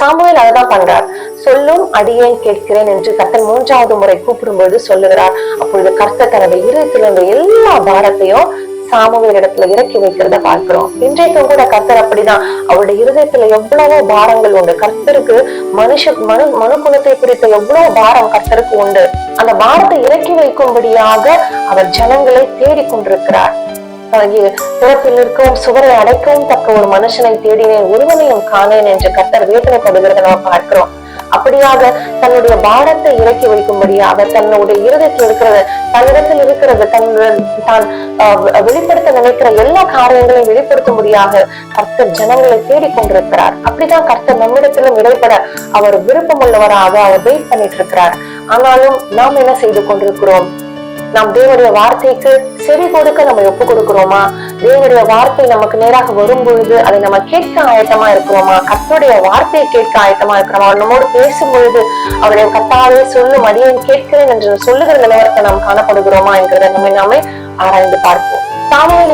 Samuel அதைதான் பண்றார். சொல்லும் அடியேன் கேட்கிறேன் என்று கர்த்தர் மூன்றாவது முறை கூப்பிடும்போது சொல்லுகிறார். அப்பொழுது கர்த்த தனது இருதயத்தில் இருந்த எல்லா பாரத்தையும் சாமுவேல் இடத்துல இறக்கி வைக்கிறத பார்க்கிறோம். இன்றைக்கும் கூட கர்த்தர் அப்படிதான். அவருடைய இருதயத்துல எவ்வளவோ பாரங்கள் உண்டு. கர்த்தருக்கு மனுஷ மனு மனு குலத்தை குறித்த எவ்வளவு பாரம் கர்த்தருக்கு உண்டு. அந்த பாரத்தை இறக்கி வைக்கும்படியாக அவர் ஜனங்களை தேடிக் கொண்டிருக்கிறார் ஆகிய பிறப்பில் இருக்கவும் சுவரை அடைக்கவும் தக்க ஒரு மனுஷனை தேடினேன் ஒருவனையும் காணேன் என்று கத்தர் வேதனைப்படுகிறத நாம் பார்க்கிறோம். அப்படியாக தன்னுடைய பாரத்தை இறக்கி வைக்கும்படியாக தன்னுடைய இருதயத்தில் இருக்கிறது தன்னிடத்தில் இருக்கிறது தன் தான் வெளிப்படுத்த நினைக்கிற எல்லா காரியங்களையும் வெளிப்படுத்தும்படியாக கர்த்தர் ஜனங்களை தேடிக் கொண்டிருக்கிறார் அப்படிதான் கர்த்தர் நம்மிடத்திலும் இடைப்பட அவர் விருப்பம் உள்ளவராக அவர் வெயிட் பண்ணிட்டு இருக்கிறார் ஆனாலும் நாம் என்ன செய்து கொண்டிருக்கிறோம்? நாம் தேவனுடைய வார்த்தைக்கு செவி கொடுக்க நம்ம ஒப்பு கொடுக்கிறோமா தேவனுடைய வார்த்தை நமக்கு நேராக வரும் பொழுது அதை நம்ம கேட்க ஆயத்தமா இருக்கிறோமா? கர்த்தருடைய வார்த்தையை கேட்க ஆயத்தமா இருக்கிறோமா? அவர் நம்மோடு பேசும் பொழுது அவருடைய கத்தாவே சொல்லும் அடியேன் கேட்கிறேன் என்று சொல்லுகிற நிலவரத்தை நாம் காணப்படுகிறோமா என்கிறத நம்ம நாமே ஆராய்ந்து பார்ப்போம்.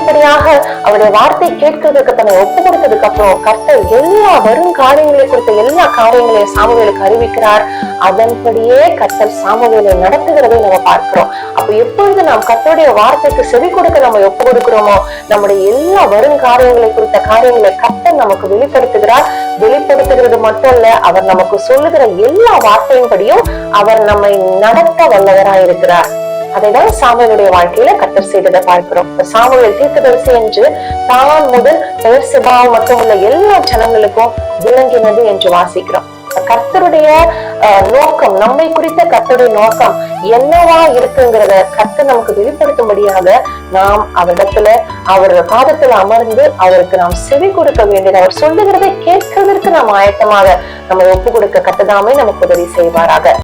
படிப்படியாக அவருடைய வார்த்தை கேட்கறதுக்கு தன்னை ஒப்பு கொடுத்ததுக்கு அப்புறம் கர்த்தர் எல்லா வரும் காரியங்களை குறித்த எல்லா காரியங்களையும் சாமுவேலுக்கு அறிவிக்கிறார். அதன்படியே கர்த்தர் சாமுவேலை நடத்துகிறதை நம்ம பார்க்கிறோம். அப்ப எப்பொழுது நாம் கர்த்தருடைய வார்த்தைக்கு செவி கொடுக்க நம்ம ஒப்பு கொடுக்கிறோமோ நம்முடைய எல்லா வரும் காரியங்களை குறித்த காரியங்களை கர்த்தர் நமக்கு வெளிப்படுத்துகிறார். வெளிப்படுத்துகிறது மட்டும் இல்ல அவர் நமக்கு சொல்லுகிற எல்லா வார்த்தையின்படியும் அவர் நம்மை நடத்த வல்லவராயிருக்கிறார். இருக்கிறார் அதைதான் சாமுவேலுடைய வாழ்க்கையில கத்தர் செய்ததை பார்க்கிறோம். இப்ப சாமுவேல் தீர்க்கதரிசி என்று தான் முதல் பெயர் சிபாவம் மற்றும் உள்ள எல்லா ஜனங்களுக்கும் விளங்கினது என்று வாசிக்கிறோம். கர்த்தருடைய நோக்கம் நம்மை குறித்த கர்த்தருடைய நோக்கம் என்னவா இருக்குங்கிறத கர்த்தர் நமக்கு வெளிப்படுத்தும்படியாக நாம் அவரிடத்துல அவர் பாதத்துல அமர்ந்து அவருக்கு நாம் செவி கொடுக்க வேண்டியது அவர் சொல்லுகிறதை கேட்கறதற்கு நாம் ஆயத்தமாக நம்ம ஒப்பு கொடுக்க கத்ததாமே நமக்கு உதவி செய்வாராக.